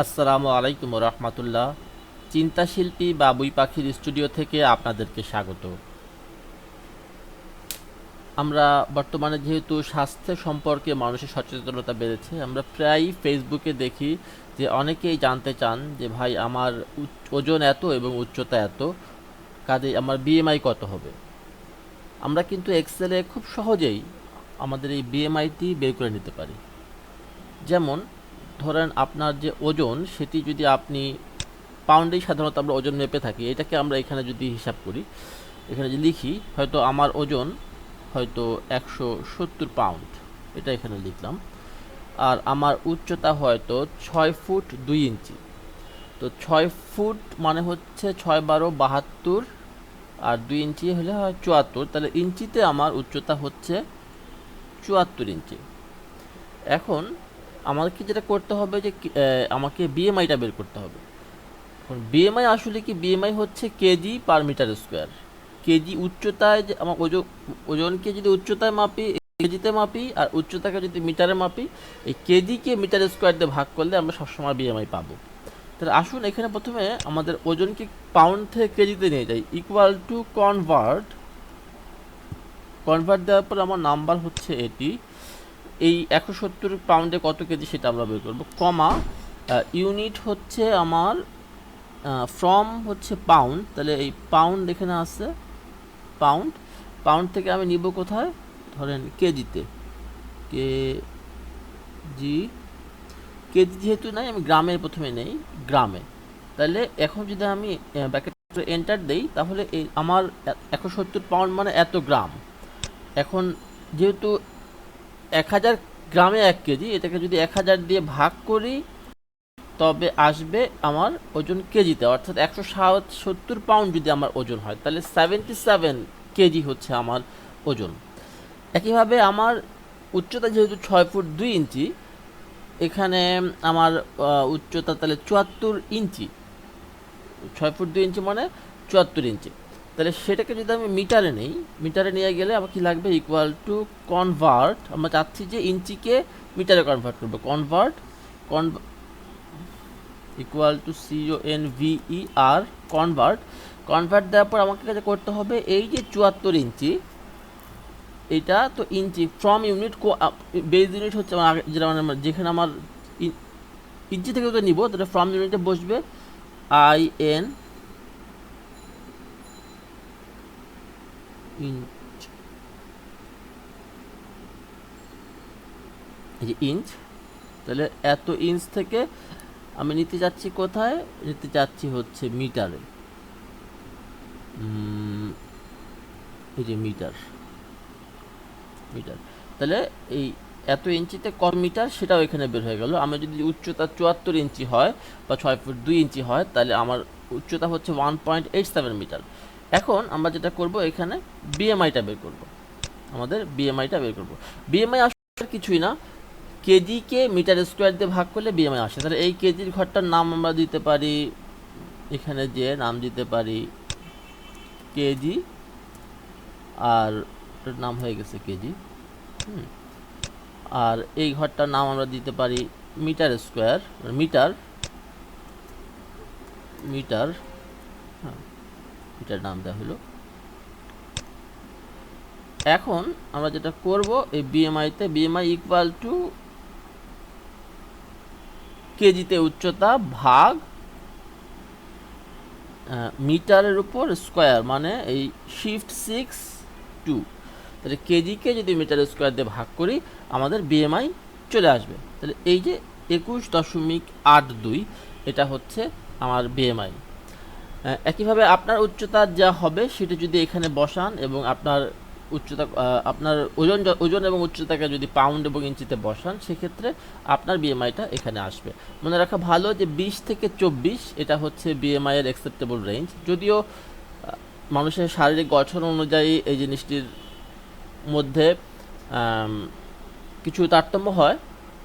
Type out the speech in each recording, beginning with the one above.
আসসালামু আলাইকুম রহমতুল্লাহ। চিন্তাশিল্পী বাবুই পাখির স্টুডিও থেকে আপনাদেরকে স্বাগত। আমরা বর্তমানে যেহেতু স্বাস্থ্য সম্পর্কে মানুষের সচেতনতা বেড়েছে, আমরা প্রায়ই ফেসবুকে দেখি যে অনেকেই জানতে চান যে, ভাই, আমার ওজন এত এবং উচ্চতা এত, কাজে আমার বিএমআই কত হবে? আমরা কিন্তু এক্সেলে খুব সহজেই আমাদের এই বিএমআইটি বের করে নিতে পারি। যেমন ধরেন আপনার যে ওজন, সেটি যদি আপনি পাউন্ডেই সাধারণত আমরা ওজন মেপে থাকি, এটাকে আমরা এখানে যদি হিসাব করি, এখানে যদি লিখি, হয়তো আমার ওজন হয়তো একশো সত্তর পাউন্ড এটা এখানে লিখলাম। আর আমার উচ্চতা হয়তো ছয় ফুট দুই ইঞ্চি। তো ছয় ফুট মানে হচ্ছে ছয় বারো বাহাত্তর, আর দুই ইঞ্চি হলে হয় চুয়াত্তর, তাহলে ইঞ্চিতে আমার উচ্চতা হচ্ছে চুয়াত্তর ইঞ্চি। এখন আমাকে যেটা করতে হবে যে আমাকে বিএমআইটা বের করতে হবে। এখন বিএমআই আসলে কি বিএমআই হচ্ছে KG per metre square KG উচ্চতায় যে আমার ওজন ওজনকে যদি উচ্চতায় মাপি, কেজিতে মাপি আর উচ্চতাকে যদি মিটারে মাপি, এই কেজিকে মিটার স্কোয়ার দিয়ে ভাগ করলে আমরা সবসময় বিএমআই পাবো। তাহলে আসুন এখানে প্রথমে আমাদের ওজনকে পাউন্ড থেকে কেজিতে নিয়ে যাই। ইকুয়াল টু কনভার্ট কনভার্ট দেওয়ার পর আমার নাম্বার হচ্ছে এটি। এই একশো সত্তর পাউন্ডে কত কেজি সেটা আমরা বের করব? কমা ইউনিট হচ্ছে আমার ফ্রম হচ্ছে পাউন্ড তাহলে এই পাউন্ড এখানে আছে পাউন্ড পাউন্ড থেকে আমি নিব কোথায়? ধরেন কেজিতে কে জি কেজি যেহেতু নাই, আমি গ্রামের প্রথমে নেই, গ্রামে। তাহলে এখন যদি আমি ব্যাকেট এন্টার দেই, তাহলে এই আমার একশো সত্তর পাউন্ড মানে এত গ্রাম। এখন যেহেতু এক হাজার গ্রামে এক কেজি, এটাকে যদি এক হাজার দিয়ে ভাগ করি, তবে আসবে আমার ওজন কেজিতে, অর্থাৎ একশো সত্তর পাউন্ড যদি আমার ওজন হয়, তাহলে সেভেন্টি সেভেন কেজি হচ্ছে আমার ওজন। একইভাবে আমার উচ্চতা যেহেতু ছয় ফুট দুই ইঞ্চি, এখানে আমার উচ্চতা তাহলে চুয়াত্তর ইঞ্চি। ছয় ফুট দুই ইঞ্চি মানে চুয়াত্তর ইঞ্চি। তাহলে সেটাকে যদি আমি মিটারে নেই, মিটারে নিয়ে গেলে আমার কি লাগবে? ইকুয়াল টু কনভার্ট আমরা চাচ্ছি যে ইঞ্চিকে মিটারে কনভার্ট করব। কনভার্ট কন equal to CO N V E R convert convert দেওয়ার পর আমাকে কাছে করতে হবে এই যে চুয়াত্তর ইঞ্চি। এটা তো ইঞ্চি ফ্রম ইউনিট কো বেজ ইউনিট হচ্ছে আমার যেটা মানে যেখানে আমার ইঞ্চি থেকে ওটা নিব তাহলে ফ্রম ইউনিটে বসবে। আই এন ইঞ্চ এই যে ইঞ্চ তাহলে এত ইঞ্চ থেকে আমি নিতে যাচ্ছি কোথায়? নিতে যাচ্ছি হচ্ছে মিটারে এই যে মিটার মিটার তাহলে এই এত ইঞ্চিতে কত মিটার সেটাও এখানে বের হয়ে গেল। আমার যদি উচ্চতা চুয়াত্তর ইঞ্চি হয় বা ছয় ফুট দুই ইঞ্চি হয়, তাহলে আমার উচ্চতা হচ্ছে one point eight seven metre এখন আমরা যেটা করব, এখানে বিএমআইটা বের করব। আমাদের বিএমআইটা বের করব। বিএমআই আসলে কিছুই না। কেজিকে মিটার স্কোয়ার দিয়ে ভাগ করলে বিএমআই আসে। তাহলে এই কেজির ঘরটার নাম আমরা দিতে পারি, এখানে যে নাম দিতে পারি, কেজি, আর নাম হয়ে গেছে কেজি। হুম। আর এই ঘরটার নাম আমরা দিতে পারি metre square, metre metre metre নাম দেওয়া হলো। এখন আমরা যেটা করব, এই বিএমআইতে বিএমআই ইকুয়াল টু কেজিতে উচ্চতা ভাগ মিটারের উপর স্কোয়ার মানে এই শিফট সিক্স টু তাহলে কেজিকে যদি মিটার স্কোয়ার দিয়ে ভাগ করি, আমাদের বিএমআই চলে আসবে। তাহলে এই যে একুশ দশমিক আট দুই, এটা হচ্ছে আমার বিএমআই একইভাবে আপনার উচ্চতা যা হবে সেটা যদি এখানে বসান এবং আপনার উচ্চতা আপনার ওজন ওজন এবং উচ্চতাকে যদি পাউন্ড এবং ইঞ্চিতে বসান, সেক্ষেত্রে আপনার বিএমআইটা এখানে আসবে। মনে রাখা ভালো যে বিশ থেকে চব্বিশ, এটা হচ্ছে বিএমআই এর অ্যাকসেপ্টেবল রেঞ্জ যদিও মানুষের শারীরিক গঠন অনুযায়ী এই জিনিসটির মধ্যে কিছু তারতম্য হয়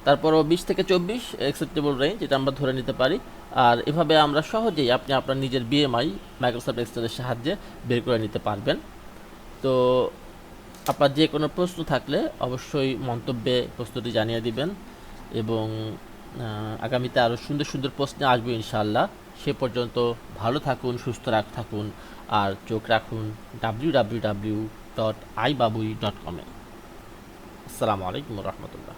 তারপরও বিশ থেকে চব্বিশ অ্যাকসেপ্টেবল রেঞ্জ এটা আমরা ধরে নিতে পারি। আর এভাবে আমরা সহজেই আপনি আপনার নিজের বিএমআই মাইক্রোসফট এক্সেলের সাহায্যে বের করে নিতে পারবেন। তো আপনার যে কোনো প্রশ্ন থাকলে অবশ্যই মন্তব্যে প্রশ্নটি জানিয়ে দিবেন এবং আগামীতে আরও সুন্দর সুন্দর প্রশ্নে আসব ইনশাআল্লাহ। সে পর্যন্ত ভালো থাকুন, সুস্থ রাখ, থাকুন আর চোখ রাখুন W W W dot I Babui dot কমে আসসালামু আলাইকুম রহমতুল্লাহ।